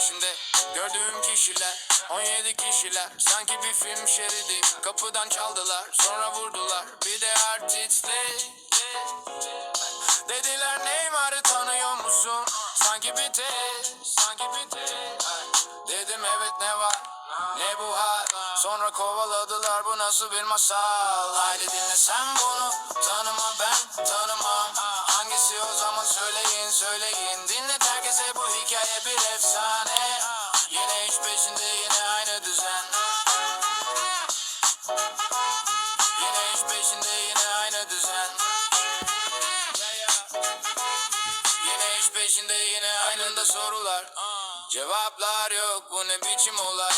Peşinde gördüğüm kişiler 17 kişiler sanki bir film şeridi Kapıdan çaldılar sonra vurdular bir de artistler Dediler Neymar'ı tanıyor musun? Sanki bir test, sanki bir test Dedim evet ne var? Ne bu hal? Sonra kovaladılar bu nasıl bir masal? Haydi dinle sen bunu. Tanıma ben tanımam. Hangisi o zaman? Söyleyin söyleyin. Dinlet herkese bu hikaye bir efsane. Yine iş peşinde yine aynı düzen. Yine iş peşinde yine aynı düzen. Yine iş peşinde yine aynında sorular Cevaplar yok bu ne biçim olay?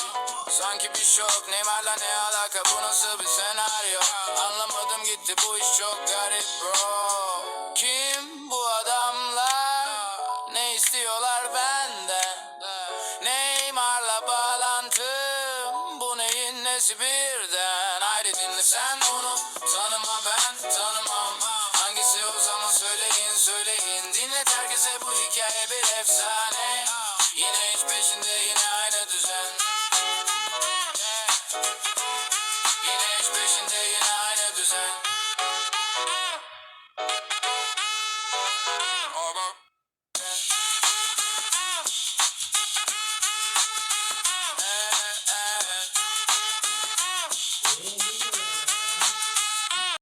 Sanki bir şok Neymar'la ne alaka? Bu nasıl bir senaryo? Anlamadım gitti bu iş çok garip bro. Kim bu adamlar? Ne istiyorlar benden? Neymar'la bağlantım Bu neyin nesi birden? Haydi dinle sen bunu Tanıma ben tanımam. Hangisi o zaman söyleyin söyleyin. Dinlet herkese bu hikaye bir efsane Yine iş peşinde yine aynı düzen. Yine iş peşinde yine aynı düzen. Ama ee, ee, ee.